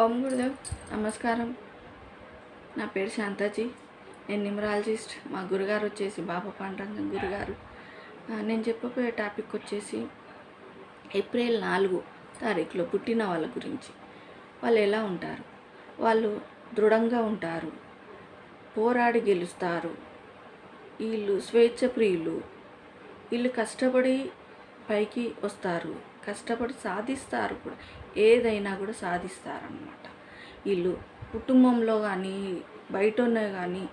ఓం గురుదేవ్ నమస్కారం. నా పేరు శాంతాజీ. నేను న్యూమరాలజిస్ట్ మా గురుగారు వచ్చేసి బాబా పాండరంగం గురుగారు. నేను చెప్పబోయే టాపిక్ వచ్చేసి ఏప్రిల్ నాలుగు తారీఖులో పుట్టిన వాళ్ళ గురించి. వాళ్ళు ఎలా ఉంటారు? వాళ్ళు దృఢంగా ఉంటారు. పోరాడి గెలుస్తారు. వీళ్ళు స్వేచ్ఛ ప్రియులు వీళ్ళు కష్టపడి పైకి వస్తారు. కష్టపడి సాధిస్తారు కూడా. ఏదైనా కూడా సాధిస్తారనమాట వీళ్ళు కుటుంబంలో కానీ బయట ఉన్న కానీ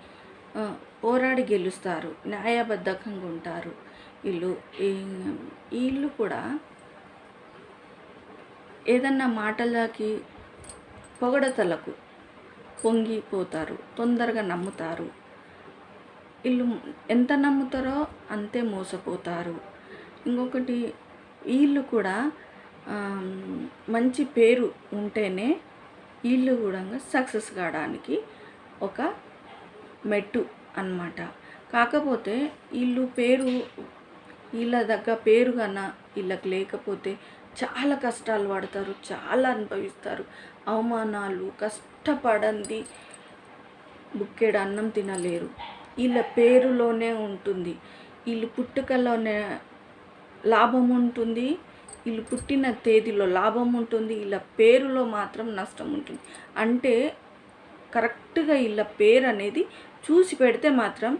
పోరాడి గెలుస్తారు న్యాయబద్ధకంగా ఉంటారు. వీళ్ళు వీళ్ళు కూడా ఏదన్నా మాటలకి పొగడతలకు పొంగిపోతారు తొందరగా నమ్ముతారు. వీళ్ళు ఎంత నమ్ముతారో అంతే మోసపోతారు. ఇంకొకటి వీళ్ళు కూడా మంచి పేరు ఉంటేనే వీళ్ళు కూడా సక్సెస్ కావడానికి ఒక మెట్టు అన్నమాట. కాకపోతే వీళ్ళు పేరు వీళ్ళ దగ్గర పేరు కన్నా వీళ్ళకి లేకపోతే చాలా కష్టాలు పడతారు చాలా అనుభవిస్తారు. అవమానాలు కష్టపడంది బుక్కెడు అన్నం తినలేరు. వీళ్ళ పేరులోనే ఉంటుంది. వీళ్ళు పుట్టుకలోనే లాభం ఉంటుంది. వీళ్ళు పుట్టిన తేదీలో లాభం ఉంటుంది. వీళ్ళ పేరులో మాత్రం నష్టం ఉంటుంది. అంటే కరెక్ట్గా వీళ్ళ పేరు అనేది చూసి పెడితే మాత్రం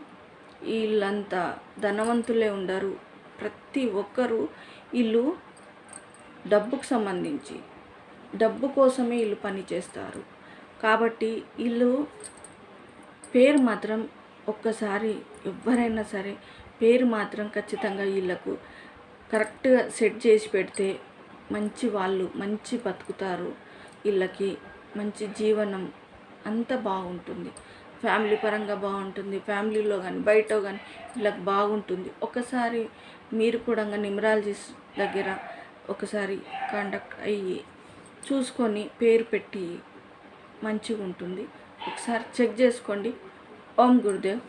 వీళ్ళంతా ధనవంతులే ఉండరు. ప్రతి ఒక్కరూ వీళ్ళు డబ్బుకు సంబంధించి డబ్బు కోసమే వీళ్ళు పని చేస్తారు. కాబట్టి వీళ్ళు పేరు మాత్రం ఒక్కసారి ఎవరైనా సరే పేరు మాత్రం ఖచ్చితంగా వీళ్ళకు కరెక్ట్గా సెట్ చేసి పెడితే మంచి వాళ్ళు మంచి బతుకుతారు. వీళ్ళకి మంచి జీవనం అంత బాగుంటుంది. ఫ్యామిలీ పరంగా బాగుంటుంది. ఫ్యామిలీలో కానీ బయట కానీ వీళ్ళకి బాగుంటుంది. ఒకసారి మీరు కూడా న్యూమరాలజిస్ట్ దగ్గర ఒకసారి కాంటాక్ట్ అయ్యి చూసుకొని పేరు పెట్టి మంచిగా ఉంటుంది ఒకసారి చెక్ చేసుకోండి. ఓం గురుదేవ్.